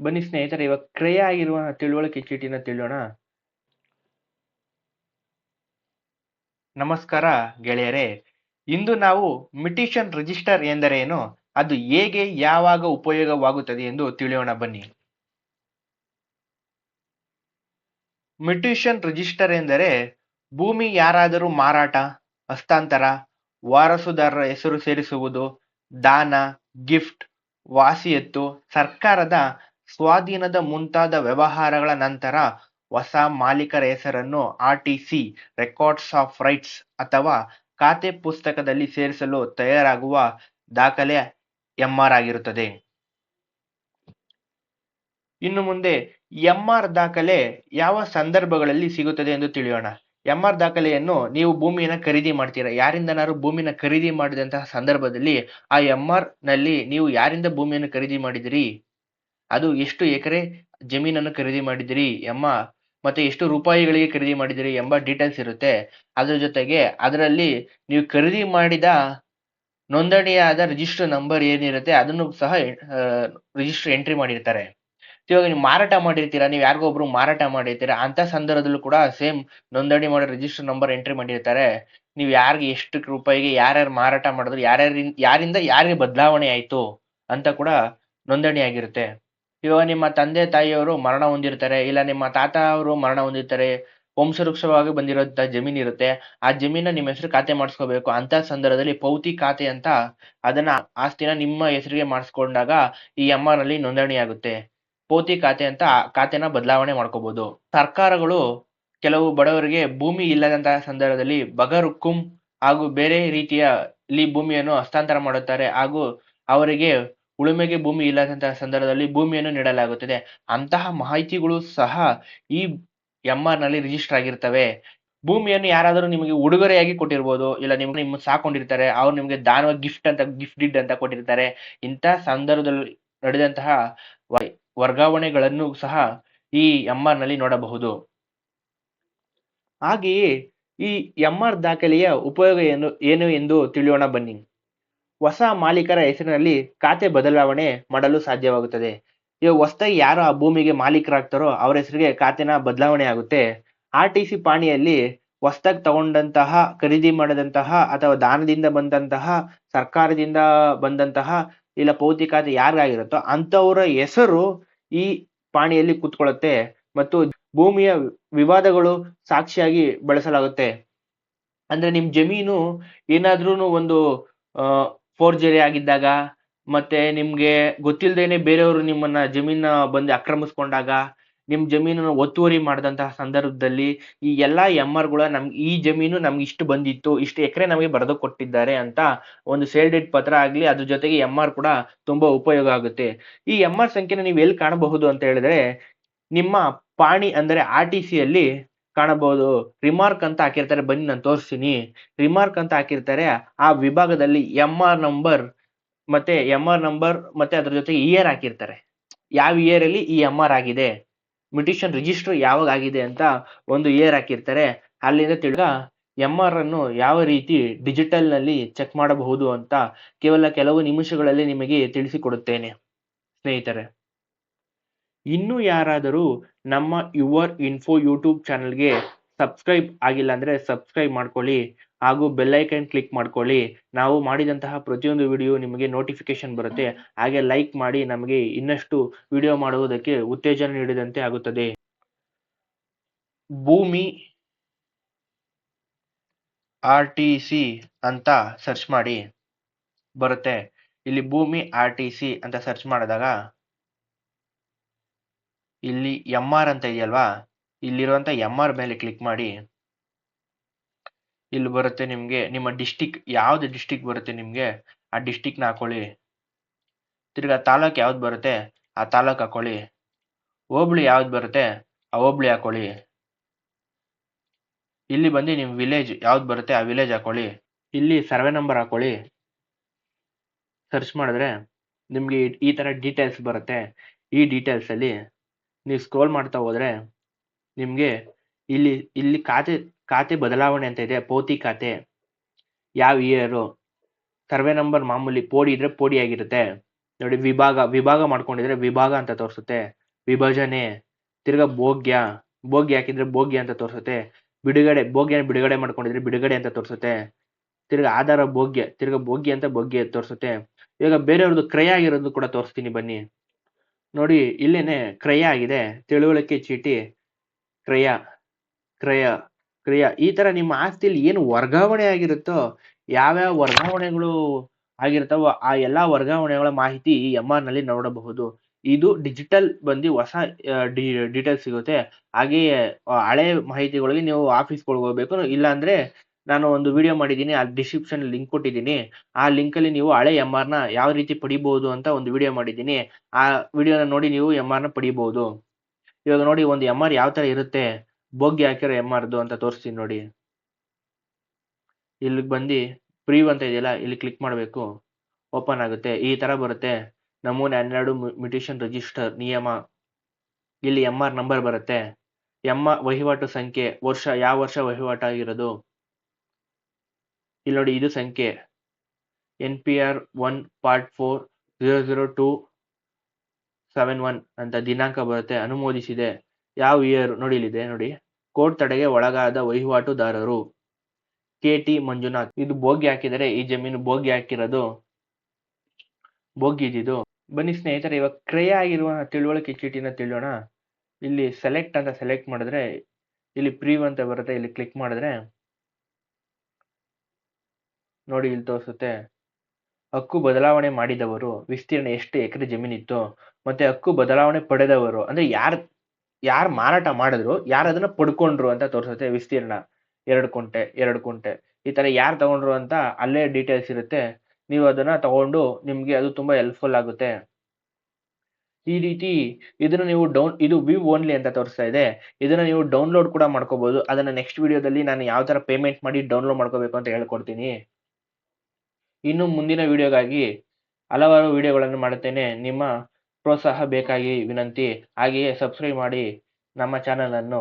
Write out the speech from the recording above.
ಬನ್ನಿ ಸ್ನೇಹಿತರೆ, ಇವಾಗ ಕ್ರಯ ಆಗಿರುವ ತಿಳುವಳಿಕೆ ಚೀಟಿನ ತಿಳಿಯೋಣ. ನಮಸ್ಕಾರ ಗೆಳೆಯರೇ, ಇಂದು ನಾವು ಮಿಟಿಷನ್ ರಿಜಿಸ್ಟರ್ ಎಂದರೇನು ಅದು ಹೇಗೆ, ಯಾವಾಗ ಉಪಯೋಗವಾಗುತ್ತದೆ ಎಂದು ತಿಳಿಯೋಣ ಬನ್ನಿ. ಮಿಟಿಷನ್ ರಿಜಿಸ್ಟರ್ ಎಂದರೆ ಭೂಮಿ ಯಾರಾದರೂ ಮಾರಾಟ, ಹಸ್ತಾಂತರ, ವಾರಸುದಾರರ ಹೆಸರು ಸೇರಿಸುವುದು, ದಾನ, ಗಿಫ್ಟ್, ವಾಸಿಯತ್ತು, ಸರ್ಕಾರದ ಸ್ವಾಧೀನದ ಮುಂತಾದ ವ್ಯವಹಾರಗಳ ನಂತರ ಹೊಸ ಮಾಲೀಕರ ಹೆಸರನ್ನು ಆರ್ಟಿಸಿ, ರೆಕಾರ್ಡ್ಸ್ ಆಫ್ ರೈಟ್ಸ್ ಅಥವಾ ಖಾತೆ ಪುಸ್ತಕದಲ್ಲಿ ಸೇರಿಸಲು ತಯಾರಾಗುವ ದಾಖಲೆ ಎಂಆರ್ ಆಗಿರುತ್ತದೆ. ಇನ್ನು ಮುಂದೆ ಎಂಆರ್ ದಾಖಲೆ ಯಾವ ಸಂದರ್ಭಗಳಲ್ಲಿ ಸಿಗುತ್ತದೆ ಎಂದು ತಿಳಿಯೋಣ. ಎಂಆರ್ ದಾಖಲೆಯನ್ನು ನೀವು ಭೂಮಿಯನ್ನು ಖರೀದಿ ಮಾಡ್ತೀರಾ? ಯಾರಿಂದನಾದ್ರು ಭೂಮಿನ ಖರೀದಿ ಮಾಡಿದಂತಹ ಸಂದರ್ಭದಲ್ಲಿ ಆ ಎಂಆರ್ನಲ್ಲಿ ನೀವು ಯಾರಿಂದ ಭೂಮಿಯನ್ನು ಖರೀದಿ ಮಾಡಿದಿರಿ? ಅದು ಎಷ್ಟು ಎಕರೆ ಜಮೀನನ್ನು ಖರೀದಿ ಮಾಡಿದಿರಿ ಎಂಬ ಮತ್ತೆ ಎಷ್ಟು ರೂಪಾಯಿಗಳಿಗೆ ಖರೀದಿ ಮಾಡಿದಿರಿ ಎಂಬ ಡೀಟೇಲ್ಸ್ ಇರುತ್ತೆ. ಅದರ ಜೊತೆಗೆ ಅದರಲ್ಲಿ ನೀವು ಖರೀದಿ ಮಾಡಿದ ನೋಂದಣಿಯಾದ ರಿಜಿಸ್ಟರ್ ನಂಬರ್ ಏನಿರುತ್ತೆ, ಅದನ್ನು ಸಹ ರಿಜಿಸ್ಟರ್ ಎಂಟ್ರಿ ಮಾಡಿರ್ತಾರೆ. ಇವಾಗ ನೀವು ಮಾರಾಟ ಮಾಡಿರ್ತೀರಾ, ನೀವು ಯಾರಿಗೋ ಒಬ್ರು ಮಾರಾಟ ಮಾಡಿರ್ತೀರಾ, ಅಂತ ಸಂದರ್ಭದಲ್ಲೂ ಕೂಡ ಸೇಮ್ ನೋಂದಣಿ ಮಾಡೋ ರಿಜಿಸ್ಟರ್ ನಂಬರ್ ಎಂಟ್ರಿ ಮಾಡಿರ್ತಾರೆ. ನೀವು ಯಾರಿಗೆ ಎಷ್ಟು ರೂಪಾಯಿಗೆ ಯಾರ್ಯಾರು ಮಾರಾಟ ಮಾಡಿದ್ರು ಯಾರ್ಯಾರಿಂದ ಯಾರಿಂದ ಯಾರಿಗೆ ಬದಲಾವಣೆ ಆಯಿತು ಅಂತ ಕೂಡ ನೋಂದಣಿ ಆಗಿರುತ್ತೆ. ಇವಾಗ ನಿಮ್ಮ ತಂದೆ ತಾಯಿಯವರು ಮರಣ ಹೊಂದಿರ್ತಾರೆ, ಇಲ್ಲ ನಿಮ್ಮ ತಾತ ಅವರು ಮರಣ ಹೊಂದಿರ್ತಾರೆ, ವಂಶವೃಕ್ಷವಾಗಿ ಬಂದಿರೋಂಥ ಜಮೀನ್ ಇರುತ್ತೆ. ಆ ಜಮೀನ ನಿಮ್ಮ ಹೆಸರು ಖಾತೆ ಮಾಡಿಸ್ಕೋಬೇಕು. ಅಂತ ಸಂದರ್ಭದಲ್ಲಿ ಪೌತಿ ಖಾತೆ ಅಂತ ಅದನ್ನ ಆಸ್ತಿನ ನಿಮ್ಮ ಹೆಸರಿಗೆ ಮಾಡಿಸ್ಕೊಂಡಾಗ ಈ ಎಂ ಆರ್ ಅಲ್ಲಿ ನೋಂದಣಿ ಆಗುತ್ತೆ. ಪೌತಿ ಖಾತೆ ಅಂತ ಖಾತೆನ ಬದಲಾವಣೆ ಮಾಡ್ಕೋಬಹುದು ಸರ್ಕಾರಗಳು ಕೆಲವು ಬಡವರಿಗೆ ಭೂಮಿ ಇಲ್ಲದಂತಹ ಸಂದರ್ಭದಲ್ಲಿ ಬಗರುಕ್ಕುಂ ಹಾಗೂ ಬೇರೆ ರೀತಿಯ ಇಲ್ಲಿ ಭೂಮಿಯನ್ನು ಹಸ್ತಾಂತರ ಮಾಡುತ್ತಾರೆ. ಹಾಗೂ ಅವರಿಗೆ ಉಳುಮೆಗೆ ಭೂಮಿ ಇಲ್ಲದಂತಹ ಸಂದರ್ಭದಲ್ಲಿ ಭೂಮಿಯನ್ನು ನೀಡಲಾಗುತ್ತದೆ. ಅಂತಹ ಮಾಹಿತಿಗಳು ಸಹ ಈ ಎಂ ಆರ್ನಲ್ಲಿ ರಿಜಿಸ್ಟರ್ ಆಗಿರ್ತವೆ. ಭೂಮಿಯನ್ನು ಯಾರಾದರೂ ನಿಮಗೆ ಉಡುಗೊರೆಯಾಗಿ ಕೊಟ್ಟಿರ್ಬೋದು, ಇಲ್ಲ ನಿಮ್ಗೆ ನಿಮ್ಮ ಸಾಕೊಂಡಿರ್ತಾರೆ, ಅವ್ರು ನಿಮಗೆ ದಾನವ ಗಿಫ್ಟ್ ಅಂತ ಗಿಫ್ಟ್ ಡಿಡ್ ಅಂತ ಕೊಟ್ಟಿರ್ತಾರೆ. ಇಂತಹ ಸಂದರ್ಭದಲ್ಲಿ ನಡೆದಂತಹ ವರ್ಗಾವಣೆಗಳನ್ನು ಸಹ ಈ ಎಂ ಆರ್ನಲ್ಲಿ ನೋಡಬಹುದು. ಹಾಗೆಯೇ ಈ ಎಂ ಆರ್ ದಾಖಲೆಯ ಉಪಯೋಗ ಏನು ಏನು ಎಂದು ತಿಳಿಯೋಣ ಬನ್ನಿ. ಹೊಸ ಮಾಲೀಕರ ಹೆಸರಿನಲ್ಲಿ ಖಾತೆ ಬದಲಾವಣೆ ಮಾಡಲು ಸಾಧ್ಯವಾಗುತ್ತದೆ. ಇವಾಗ ಹೊಸದಾಗಿ ಯಾರು ಆ ಭೂಮಿಗೆ ಮಾಲೀಕರಾಗ್ತಾರೋ ಅವರ ಹೆಸರಿಗೆ ಖಾತೆನ ಬದಲಾವಣೆ ಆಗುತ್ತೆ. ಆರ್ ಟಿ ಸಿ ಪಾಣಿಯಲ್ಲಿ ಹೊಸದಾಗಿ ತಗೊಂಡಂತಹ, ಖರೀದಿ ಮಾಡಿದಂತಹ ಅಥವಾ ದಾನದಿಂದ ಬಂದಂತಹ, ಸರ್ಕಾರದಿಂದ ಬಂದಂತಹ ಇಲ್ಲ ಪೌತಿ ಖಾತೆ ಯಾರಿಗಾಗಿರುತ್ತೋ ಅಂಥವರ ಹೆಸರು ಈ ಪಾಣಿಯಲ್ಲಿ ಕೂತ್ಕೊಳ್ಳುತ್ತೆ ಮತ್ತು ಭೂಮಿಯ ವಿವಾದಗಳು ಸಾಕ್ಷಿಯಾಗಿ ಬಳಸಲಾಗುತ್ತೆ. ಅಂದ್ರೆ ನಿಮ್ ಜಮೀನು ಏನಾದ್ರೂ ಒಂದು ಫೋರ್ಜರಿ ಆಗಿದ್ದಾಗ, ಮತ್ತೆ ನಿಮ್ಗೆ ಗೊತ್ತಿಲ್ಲದೇನೆ ಬೇರೆಯವರು ನಿಮ್ಮನ್ನ ಜಮೀನ ಬಂದು ಆಕ್ರಮಿಸ್ಕೊಂಡಾಗ, ನಿಮ್ ಜಮೀನನ್ನು ಒತ್ತುವರಿ ಮಾಡಿದಂತಹ ಸಂದರ್ಭದಲ್ಲಿ ಈ ಎಲ್ಲಾ ಎಂ ಆರ್ಗಳ ನಮ್ಗೆ ಈ ಜಮೀನು ನಮ್ಗೆ ಇಷ್ಟು ಬಂದಿತ್ತು, ಇಷ್ಟು ಎಕರೆ ನಮಗೆ ಬರೆದು ಕೊಟ್ಟಿದ್ದಾರೆ ಅಂತ ಒಂದು ಸೇಲ್ಡೆಡ್ ಪತ್ರ ಆಗ್ಲಿ, ಅದ್ರ ಜೊತೆಗೆ ಎಂ ಆರ್ ಕೂಡ ತುಂಬಾ ಉಪಯೋಗ ಆಗುತ್ತೆ. ಈ ಎಂ ಆರ್ ಸಂಖ್ಯೆನ ನೀವು ಎಲ್ಲಿ ಕಾಣಬಹುದು ಅಂತ ಹೇಳಿದ್ರೆ, ನಿಮ್ಮ ಪಾಣಿ ಅಂದ್ರೆ ಆರ್ ಟಿ ಸಿ ಅಲ್ಲಿ ಕಾಣಬಹುದು. ರಿಮಾರ್ಕ್ ಅಂತ ಹಾಕಿರ್ತಾರೆ. ಬನ್ನಿ, ನಾನು ತೋರಿಸ್ತೀನಿ. ರಿಮಾರ್ಕ್ ಅಂತ ಹಾಕಿರ್ತಾರೆ. ಆ ವಿಭಾಗದಲ್ಲಿ ಎಂ ಆರ್ ನಂಬರ್ ಮತ್ತೆ ಎಂ ಆರ್ ನಂಬರ್ ಮತ್ತೆ ಅದ್ರ ಜೊತೆಗೆ ಇಯರ್ ಹಾಕಿರ್ತಾರೆ. ಯಾವ ಇಯರ್ ಅಲ್ಲಿ ಈ ಎಂ ಆರ್ ಆಗಿದೆ? ಮ್ಯೂಟಿಷನ್ ರಿಜಿಸ್ಟರ್ ಯಾವಾಗ ಆಗಿದೆ ಅಂತ ಒಂದು ಇಯರ್ ಹಾಕಿರ್ತಾರೆ. ಅಲ್ಲಿಂದ ತಿಳ್ಗ ಎಂ ಆರ್ ಅನ್ನು ಯಾವ ರೀತಿ ಡಿಜಿಟಲ್ನಲ್ಲಿ ಚೆಕ್ ಮಾಡಬಹುದು ಅಂತ ಕೇವಲ ಕೆಲವು ನಿಮಿಷಗಳಲ್ಲಿ ನಿಮಗೆ ತಿಳಿಸಿಕೊಡುತ್ತೇನೆ. ಸ್ನೇಹಿತರೆ. ಇನ್ನು ಯಾರಾದರೂ ನಮ್ಮ ಯುವರ್ ಇನ್ಫೋ ಯೂಟ್ಯೂಬ್ ಚಾನಲ್ಗೆ ಸಬ್ಸ್ಕ್ರೈಬ್ ಆಗಿಲ್ಲ ಅಂದರೆ ಸಬ್ಸ್ಕ್ರೈಬ್ ಮಾಡ್ಕೊಳ್ಳಿ ಹಾಗೂ ಬೆಲ್ಲೈಕನ್ ಕ್ಲಿಕ್ ಮಾಡ್ಕೊಳ್ಳಿ. ನಾವು ಮಾಡಿದಂತಹ ಪ್ರತಿಯೊಂದು ವಿಡಿಯೋ ನಿಮಗೆ ನೋಟಿಫಿಕೇಶನ್ ಬರುತ್ತೆ. ಹಾಗೆ ಲೈಕ್ ಮಾಡಿ ನಮಗೆ ಇನ್ನಷ್ಟು ವಿಡಿಯೋ ಮಾಡುವುದಕ್ಕೆ ಉತ್ತೇಜನ ನೀಡಿದಂತೆ ಆಗುತ್ತದೆ. ಭೂಮಿ ಆರ್ ಟಿ ಸಿ ಅಂತ ಸರ್ಚ್ ಮಾಡಿ. ಬರುತ್ತೆ. ಇಲ್ಲಿ ಭೂಮಿ ಆರ್ ಟಿ ಸಿ ಅಂತ ಸರ್ಚ್ ಮಾಡಿದಾಗ ಇಲ್ಲಿ ಎಂ ಆರ್ ಅಂತ ಇದೆಯಲ್ವಾ? ಇಲ್ಲಿರುವಂತ ಎಂ ಆರ್ ಮೇಲೆ ಕ್ಲಿಕ್ ಮಾಡಿ. ಇಲ್ಲಿ ಬರುತ್ತೆ ನಿಮ್ಗೆ, ನಿಮ್ಮ ಡಿಸ್ಟಿಕ್ ಯಾವ್ದು ಡಿಸ್ಟಿಕ್ ಬರುತ್ತೆ ನಿಮ್ಗೆ, ಆ ಡಿಸ್ಟಿಕ್ನ ಹಾಕೊಳ್ಳಿ. ತಿರ್ಗಾ ತಾಲೂಕ್ ಯಾವ್ದು ಬರುತ್ತೆ, ಆ ತಾಲೂಕ್ ಹಾಕೊಳ್ಳಿ. ಹೋಬ್ಳಿ ಯಾವ್ದು ಬರುತ್ತೆ, ಆ ಹೋಬಳಿ ಹಾಕೊಳ್ಳಿ. ಇಲ್ಲಿ ಬಂದು ನಿಮ್ ವಿಲೇಜ್ ಯಾವ್ದು ಬರುತ್ತೆ, ಆ ವಿಲೇಜ್ ಹಾಕೊಳ್ಳಿ. ಇಲ್ಲಿ ಸರ್ವೆ ನಂಬರ್ ಹಾಕೊಳ್ಳಿ. ಸರ್ಚ್ ಮಾಡಿದ್ರೆ ನಿಮ್ಗೆ ಈ ತರ ಡೀಟೇಲ್ಸ್ ಬರುತ್ತೆ. ಈ ಡೀಟೇಲ್ಸ್ ಅಲ್ಲಿ ನೀವು ಸ್ಕ್ರೋಲ್ ಮಾಡ್ತಾ ಹೋದ್ರೆ ನಿಮಗೆ ಇಲ್ಲಿ ಇಲ್ಲಿ ಖಾತೆ ಖಾತೆ ಬದಲಾವಣೆ ಅಂತ ಇದೆ, ಪೋತಿ ಖಾತೆ, ಯಾವ ಇಯರು ಸರ್ವೆ ನಂಬರ್ ಮಾಮೂಲಿ ಪೋಡಿ ಇದ್ರೆ ಪೋಡಿ ಆಗಿರುತ್ತೆ. ನೋಡಿ ವಿಭಾಗ ವಿಭಾಗ ಮಾಡ್ಕೊಂಡಿದ್ರೆ ವಿಭಾಗ ಅಂತ ತೋರಿಸುತ್ತೆ. ವಿಭಜನೆ, ತಿರ್ಗಾ ಭೋಗ್ಯ ಭೋಗ್ಯ ಹಾಕಿದ್ರೆ ಭೋಗ್ಯ ಅಂತ ತೋರಿಸುತ್ತೆ. ಬಿಡುಗಡೆ, ಭೋಗ್ಯ ಬಿಡುಗಡೆ ಮಾಡ್ಕೊಂಡಿದ್ರೆ ಬಿಡುಗಡೆ ಅಂತ ತೋರಿಸುತ್ತೆ. ತಿರ್ಗಾ ಆಧಾರ ಭೋಗ್ಯ, ತಿರ್ಗಾ ಭೋಗ್ಯ ಅಂತ ಭೋಗ್ಯ ತೋರಿಸುತ್ತೆ. ಇವಾಗ ಬೇರೆಯವ್ರದ್ದು ಕ್ರಯ ಆಗಿರೋದು ಕೂಡ ತೋರಿಸ್ತೀನಿ ಬನ್ನಿ. ನೋಡಿ, ಇಲ್ಲೇನೆ ಕ್ರಯ ಆಗಿದೆ. ತಿಳುವಳಿಕೆ ಚೀಟಿ, ಕ್ರಯ ಕ್ರಯ, ಕ್ರಿಯ. ಈ ತರ ನಿಮ್ಮ ಆಸ್ತಿಯಲ್ಲಿ ಏನು ವರ್ಗಾವಣೆ ಆಗಿರುತ್ತೋ, ಯಾವ್ಯಾವ ವರ್ಗಾವಣೆಗಳು ಆಗಿರ್ತಾವೋ, ಆ ಎಲ್ಲಾ ವರ್ಗಾವಣೆಗಳ ಮಾಹಿತಿ ಈ ಎಂ ಆರ್ನಲ್ಲಿ ನೋಡಬಹುದು. ಇದು ಡಿಜಿಟಲ್ ಬಂದು ಹೊಸ ಡೀಟೇಲ್ಸ್ ಸಿಗುತ್ತೆ. ಹಾಗೆಯೇ ಹಳೆ ಮಾಹಿತಿಗಳಿಗೆ ನೀವು ಆಫೀಸ್ಗಳಿಗೆ ಹೋಗ್ಬೇಕು. ಇಲ್ಲ ಅಂದ್ರೆ ನಾನು ಒಂದು ವಿಡಿಯೋ ಮಾಡಿದ್ದೀನಿ, ಆ ಡಿಸ್ಕ್ರಿಪ್ಷನ್ ಲಿಂಕ್ ಕೊಟ್ಟಿದ್ದೀನಿ. ಆ ಲಿಂಕಲ್ಲಿ ನೀವು ಹಳೆ ಎಂ ಆರ್ನ ಯಾವ ರೀತಿ ಪಡಿಬಹುದು ಅಂತ ಒಂದು ವಿಡಿಯೋ ಮಾಡಿದ್ದೀನಿ. ಆ ವಿಡಿಯೋನ ನೋಡಿ ನೀವು ಎಂ ಆರ್ನ ಪಡಿಬಹುದು ಇವಾಗ ನೋಡಿ ಒಂದು ಎಂ ಆರ್ ಯಾವ ತರ ಇರುತ್ತೆ. ಬೋಗಿ ಹಾಕಿರೋ ಎಂ ಆರ್ದು ಅಂತ ತೋರಿಸ್ತೀನಿ ನೋಡಿ. ಇಲ್ಲಿಗೆ ಬಂದು ಪ್ರೀವ್ ಅಂತ ಇದೆಯಲ್ಲ, ಇಲ್ಲಿ ಕ್ಲಿಕ್ ಮಾಡಬೇಕು. ಓಪನ್ ಆಗುತ್ತೆ. ಈ ತರ ಬರುತ್ತೆ. ನಮೂನೆ ಹನ್ನೆರಡು ಮ್ಯೂಟಿಷನ್ ರಿಜಿಸ್ಟರ್ ನಿಯಮ. ಇಲ್ಲಿ ಎಂ ಆರ್ ನಂಬರ್ ಬರುತ್ತೆ. ಎಂ ವಹಿವಾಟು ಸಂಖ್ಯೆ, ವರ್ಷ, ಯಾವ ವರ್ಷ ವಹಿವಾಟು ಆಗಿರೋದು ಇಲ್ಲಿ ನೋಡಿ ಇದು ಸಂಖ್ಯೆ N P R one part four zero zero two seven one ಅಂತ ದಿನಾಂಕ ಬರುತ್ತೆ, ಅನುಮೋದಿಸಿದೆ. ಯಾವ ಇಯರ್ ನೋಡಿ ಇಲ್ಲಿದೆ ನೋಡಿ? ಕೋರ್ಟ್ ತಡೆಗೆ ಒಳಗಾದ ವಹಿವಾಟುದಾರರು ಕೆ ಟಿ ಮಂಜುನಾಥ್. ಇದು ಬೋಗಿ ಹಾಕಿದರೆ ಈ ಜಮೀನು ಬೋಗಿ ಹಾಕಿರೋದು. ಬೋಗಿ ಇದಿದು ಬನ್ನಿ ಸ್ನೇಹಿತರೆ, ಇವಾಗ ಕ್ರಯ ಆಗಿರುವ ತಿಳುವಳಿಕೆ ಚೀಟಿನ ತಿಳಿಯೋಣ ಇಲ್ಲಿ ಸೆಲೆಕ್ಟ್ ಅಂತ ಸೆಲೆಕ್ಟ್ ಮಾಡಿದ್ರೆ, ಇಲ್ಲಿ ಪ್ರೀವ್ ಅಂತ ಬರುತ್ತೆ, ಇಲ್ಲಿ ಕ್ಲಿಕ್ ಮಾಡಿದ್ರೆ ನೋಡಿ ಇಲ್ಲಿ ತೋರಿಸುತ್ತೆ ಹಕ್ಕು ಬದಲಾವಣೆ ಮಾಡಿದವರು ವಿಸ್ತೀರ್ಣ ಎಷ್ಟು ಎಕರೆ ಜಮೀನಿತ್ತು, ಮತ್ತೆ ಹಕ್ಕು ಬದಲಾವಣೆ ಪಡೆದವರು, ಅಂದ್ರೆ ಯಾರು ಯಾರು ಮಾರಾಟ ಮಾಡಿದ್ರು, ಯಾರು ಅದನ್ನ ಪಡ್ಕೊಂಡ್ರು ಅಂತ ತೋರಿಸುತ್ತೆ ವಿಸ್ತೀರ್ಣ. ಎರಡು ಕುಂಟೆ ಎರಡು ಕುಂಟೆ. ಈ ತರ ಯಾರು ತಗೊಂಡ್ರು ಅಂತ ಅಲ್ಲೇ ಡೀಟೇಲ್ಸ್ ಇರುತ್ತೆ. ನೀವು ಅದನ್ನ ತಗೊಂಡು ನಿಮ್ಗೆ ಅದು ತುಂಬಾ ಹೆಲ್ಪ್ಫುಲ್ ಆಗುತ್ತೆ. ಈ ರೀತಿ ಇದನ್ನ ನೀವು ಡೌನ್ ಇದು ವ್ಯೂ ಓನ್ಲಿ ಅಂತ ತೋರಿಸ್ತಾ ಇದೆ. ಇದನ್ನ ನೀವು ಡೌನ್ಲೋಡ್ ಕೂಡ ಮಾಡ್ಕೋಬಹುದು ಅದನ್ನ ನೆಕ್ಸ್ಟ್ ವಿಡಿಯೋದಲ್ಲಿ ನಾನು ಯಾವ ತರ ಪೇಮೆಂಟ್ ಮಾಡಿ ಡೌನ್ಲೋಡ್ ಮಾಡ್ಕೋಬೇಕು ಅಂತ ಹೇಳ್ಕೊಡ್ತೀನಿ. ಇನ್ನು ಮುಂದಿನ ವಿಡಿಯೋಗಾಗಿ ಹಲವಾರು ವಿಡಿಯೋಗಳನ್ನು ಮಾಡುತ್ತೇನೆ. ನಿಮ್ಮ ಪ್ರೋತ್ಸಾಹ ಬೇಕಾಗಿ ವಿನಂತಿ. ಹಾಗೆಯೇ ಸಬ್ಸ್ಕ್ರೈಬ್ ಮಾಡಿ ನಮ್ಮ ಚಾನಲ್ ಅನ್ನು.